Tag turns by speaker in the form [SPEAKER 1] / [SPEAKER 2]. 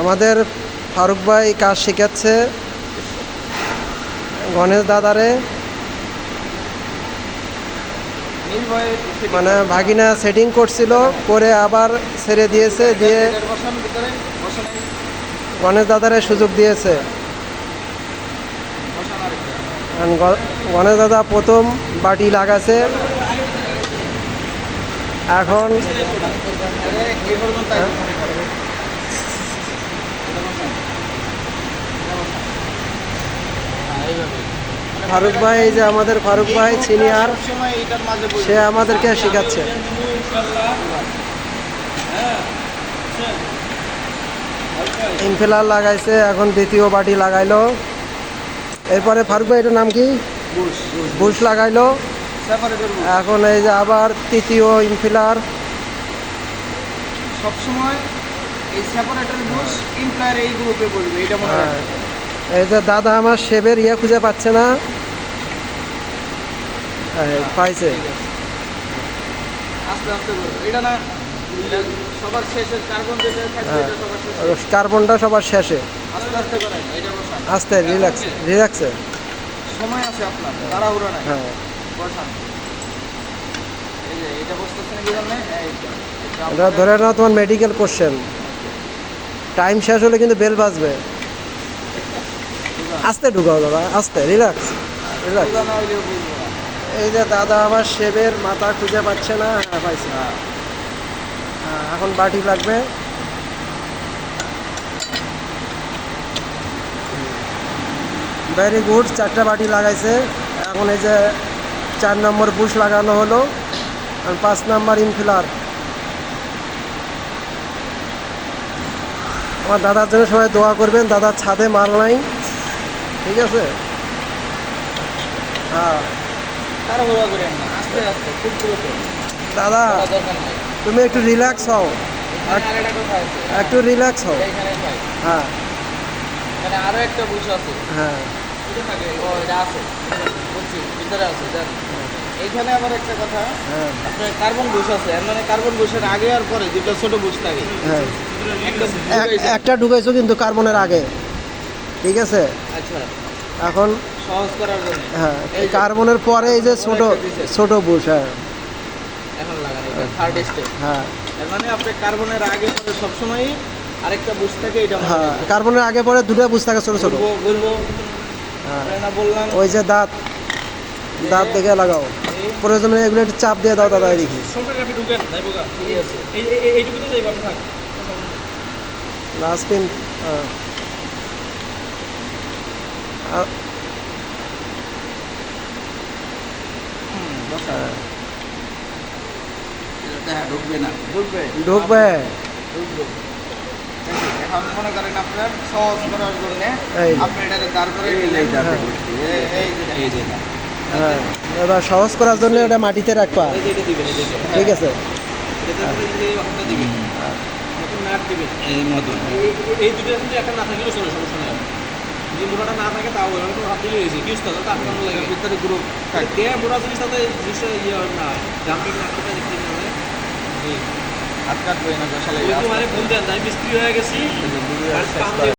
[SPEAKER 1] আমাদের ফারুক ভাই কাজ শেখাচ্ছে। গণেশ দাদারে। মানে ভাগিনা সেটিং করছিল, করে আবার ছেড়ে দিয়েছে, দিয়ে গণেশ দাদারে সুযোগ দিয়েছে। গণেশ দাদা প্রথম বাটি লাগাছে। এখন
[SPEAKER 2] এই পর্যন্ত
[SPEAKER 1] হ্যাঁ। ফারুক ভাই এই যে আমাদের ফারুক ভাই সিনিয়র সে আমাদেরকে শেখাচ্ছে। ইনফেলার লাগাইছে এখন দ্বিতীয় বাটি লাগাইলো। এরপরে ফারুক ভাই এটার নাম কি?
[SPEAKER 2] বুশ
[SPEAKER 1] বুশ। লাগাইলো। এখন এই যে আবার তৃতীয় ইনফিলার।
[SPEAKER 2] সবসময় এই সেপারেটের বুশ ইমপ্লায়ার এই গ্রুপে বলবে এটা মনে
[SPEAKER 1] হ্যাঁ। এই যে দাদা আমার শেবের ইয়ে খুঁজে পাচ্ছে না। পাইছে। হ্যাঁ। কার্বনটা সবার শেষে।
[SPEAKER 2] আস্তে
[SPEAKER 1] রিল্যাক্স রিল্যাক্সে
[SPEAKER 2] সময় আছে আপনার তাড়াহুড়ো নাই।
[SPEAKER 1] হ্যাঁ।
[SPEAKER 2] এটা
[SPEAKER 1] ধরে নাও তোমার মেডিকেল কোশ্চেন টাইম শেষ হলে কিন্তু বেল বাজবে। আস্তে ঢুকাও দাদা আস্তে রিল্যাক্স। এই যে দাদা আমার শেবের মাথা খুঁজে পাচ্ছে না হ্যাঁ পাইছে। হ্যাঁ, এখন বাটি লাগবে। ভেরি গুড চারটা বাটি লাগাইছে। এখন এই যে চার নম্বর বুশ লাগানো হলো আর পাঁচ নম্বর ইনফিলার আমার দাদার জন্য সবাই দোয়া করবেন দাদার ছাদে মাল নাই। ঠিক আছে? হ্যাঁ। দাদা তুমি একটু রিল্যাক্স হও। একটু রিল্যাক্স হও। হ্যাঁ।
[SPEAKER 2] আরও একটা বুশ আছে
[SPEAKER 1] হ্যাঁ।
[SPEAKER 2] ও এটা আছে বুঝছি ভিতরে আছে এইখানে আবার একটা কথা
[SPEAKER 1] হ্যাঁ।
[SPEAKER 2] আপনার কার্বন বুশ আছে মানে কার্বন বুশের আগে আর পরে দুটো ছোট বুশ থাকে
[SPEAKER 1] হ্যাঁ।
[SPEAKER 2] একটা
[SPEAKER 1] এক- একটা ঢুকাইছো কিন্তু কার্বনের আগে। ঠিক আছে?
[SPEAKER 2] আচ্ছা।
[SPEAKER 1] এখন
[SPEAKER 2] সহজ করার জন্য।
[SPEAKER 1] হ্যাঁ
[SPEAKER 2] এই
[SPEAKER 1] কার্বনের পরে এই যে ছোট ছোট বুশ হ্যাঁ।
[SPEAKER 2] এখন লাগান এটা থার্ড স্টেপ
[SPEAKER 1] হ্যাঁ।
[SPEAKER 2] এর মানে আপনি কার্বনের আগে পরে সবসময় আরেকটা বুশ থাকে এটা
[SPEAKER 1] হ্যাঁ কার্বনের আগে পরে দুটো বুশ থাকে ছোট ছোট।
[SPEAKER 2] বলব
[SPEAKER 1] হ্যাঁ।
[SPEAKER 2] বললাম?
[SPEAKER 1] ওই যে দাঁত। দাঁত দেখে লাগাও। প্রয়োজনে এগুলো একটু চাপ দিয়ে দাও দাদা দেখি
[SPEAKER 3] আপনি ঢুকেন
[SPEAKER 2] ঢুকবে না ঢুকবে
[SPEAKER 1] ঢুকবে
[SPEAKER 2] ঢুকবে এখন মনে করেন আপনার সহজ করার জন্য
[SPEAKER 1] এই।
[SPEAKER 2] আপনি এটাকে দাঁড় করে
[SPEAKER 1] হ্যাঁ।
[SPEAKER 2] এই- যে।
[SPEAKER 1] হ্যাঁ এবার সহজ করার জন্য এটা মাটিতে রাখবা। ঠিক আছে।
[SPEAKER 3] দিলে এই
[SPEAKER 2] মতন
[SPEAKER 3] এই- এই- দুটো একটা না থাকলেও সমস্যা নেই। যদি বুড়াটা না থাকে তাও আমি তো হাত দিলে হয়েছে কি হচ্ছে তাহলে তার কেমন লাগে?
[SPEAKER 2] ভিতরে গ্রুপ থাকে
[SPEAKER 3] মোড়া জিনিস তাতে জিনিসটা ইয়ে না। জাম্পিং না করতে দেখতে না
[SPEAKER 2] হাত কাটবে না
[SPEAKER 3] ওই তো মানে ফোন দেন আমি মিস্ত্রি হয়ে গেছি।